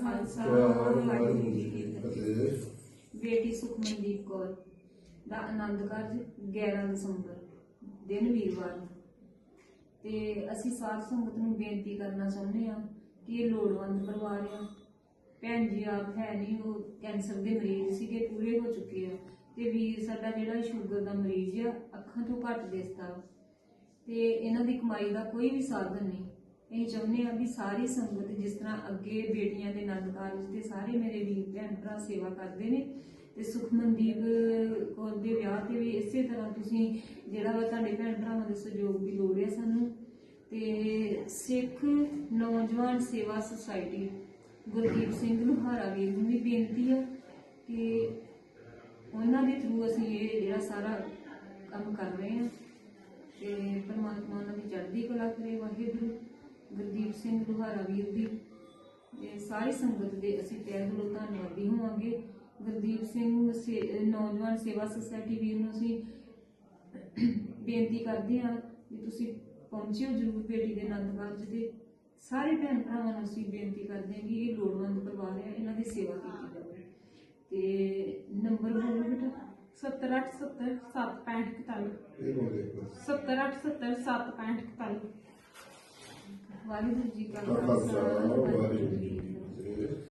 ਖਾਲਸਾ ਵਾਹਿਗੁਰੂ ਜੀ ਕੀ ਫਤਿਹ। ਬੇਟੀ ਸੁਖਮਨਦੀਪ ਕੌਰ ਦਾ ਆਨੰਦ ਕਾਰਜ 11 ਦਸੰਬਰ ਦਿਨ ਵੀਰਵਾਰ। ਨੂੰ ਤੇ ਅਸੀਂ ਸਾਧ ਸੰਗਤ ਨੂੰ ਬੇਨਤੀ ਕਰਨਾ ਚਾਹੁੰਦੇ ਹਾਂ ਕਿ ਇਹ ਲੋੜਵੰਦ ਪਰਿਵਾਰ ਆ। ਭੈਣ ਜੀ ਆਪ ਹੈ ਨਹੀਂ ਉਹ ਕੈਂਸਰ ਦੇ ਮਰੀਜ਼ ਸੀਗੇ ਪੂਰੇ ਹੋ ਚੁੱਕੇ ਆ। ਤੇ ਵੀਰ ਸਾਡਾ ਜਿਹੜਾ ਸ਼ੂਗਰ ਦਾ ਮਰੀਜ਼ ਆ ਅੱਖਾਂ ਤੋਂ ਘੱਟ ਦਿਸਦਾ। ਤੇ ਇਹਨਾਂ ਦੀ ਕਮਾਈ ਦਾ ਕੋਈ ਵੀ ਸਾਧਨ ਨਹੀਂ। ਇਹ ਚਾਹੁੰਦੇ ਆ ਵੀ ਸਾਰੀ ਸੰਗਤ ਜਿਸ ਤਰ੍ਹਾਂ ਅੱਗੇ ਬੇਟੀਆਂ ਦੇ ਆਨੰਦ ਕਾਰਜ ਤੇ ਸਾਰੇ ਮੇਰੇ ਵੀਰ ਭੈਣ ਭਰਾ ਸੇਵਾ ਕਰਦੇ ਨੇ ਤੇ ਸੁਖਮਨਦੀਪ ਕੌਰ ਦੇ ਵਿਆਹ ਤੇ ਵੀ ਇਸੇ ਤਰ੍ਹਾਂ ਤੁਸੀਂ ਜਿਹੜਾ ਵਾ ਤੁਹਾਡੇ ਭੈਣ ਭਰਾਵਾਂ ਦੇ ਸਹਿਯੋਗ ਦੀ ਲੋੜ ਹੈ ਸਾਨੂੰ। ਤੇ ਸਿੱਖ ਨੌਜਵਾਨ ਸੇਵਾ ਸੁਸਾਇਟੀ ਗੁਰਦੀਪ ਸਿੰਘ ਲੁਹਾਰਾ ਵੀਰ ਨੂੰ ਵੀ ਬੇਨਤੀ ਹੈ ਕਿ ਉਹਨਾਂ ਦੇ ਥਰੂ ਅਸੀਂ ਇਹ ਜਿਹੜਾ ਸਾਰਾ ਕੰਮ ਕਰ ਰਹੇ ਹਾਂ। ਤੇ ਪਰਮਾਤਮਾ ਉਹਨਾਂ ਦੀ ਚੜ੍ਹਦੀ ਕਲਾ ਕਰੇ, ਵਾਹਿਗੁਰੂ। ਗੁਰਦੀਪ ਸਿੰਘ ਲੁਹਾਰਾ ਵੀਰ ਦੀ। ਤੇ ਸਾਰੀ ਸੰਗਤ ਦੇ ਅਸੀਂ ਤਹਿ ਦਿਲੋਂ ਧੰਨਵਾਦੀ ਹੋਵਾਂਗੇ। ਗੁਰਦੀਪ ਸਿੰਘ ਨੌਜਵਾਨ ਸੇਵਾ ਸੁਸਾਇਟੀ ਵੀਰ ਨੂੰ ਅਸੀਂ ਬੇਨਤੀ ਕਰਦੇ ਹਾਂ ਵੀ ਤੁਸੀਂ ਪਹੁੰਚਿਓ ਜਰੂਰ ਬੇਟੀ ਦੇ ਆਨੰਦ ਕਾਰਜ ਦੇ ਸਾਰੇ ਭੈਣ ਭਰਾਵਾਂ ਨੂੰ ਅਸੀਂ ਬੇਨਤੀ ਕਰਦੇ ਹਾਂ ਕਿ ਇਹ ਲੋੜਵੰਦ ਪਰਿਵਾਰ ਹੈ ਇਹਨਾਂ ਦੀ ਸੇਵਾ ਕੀਤੀ ਜਾਵੇ। ਤੇ ਨੰਬਰ ਬੋਲੋ ਬੇਟਾ। 7870 76541 ਇਹ ਕੋਲ ਦੇਖੋ 7870 76541 Glória a Deus.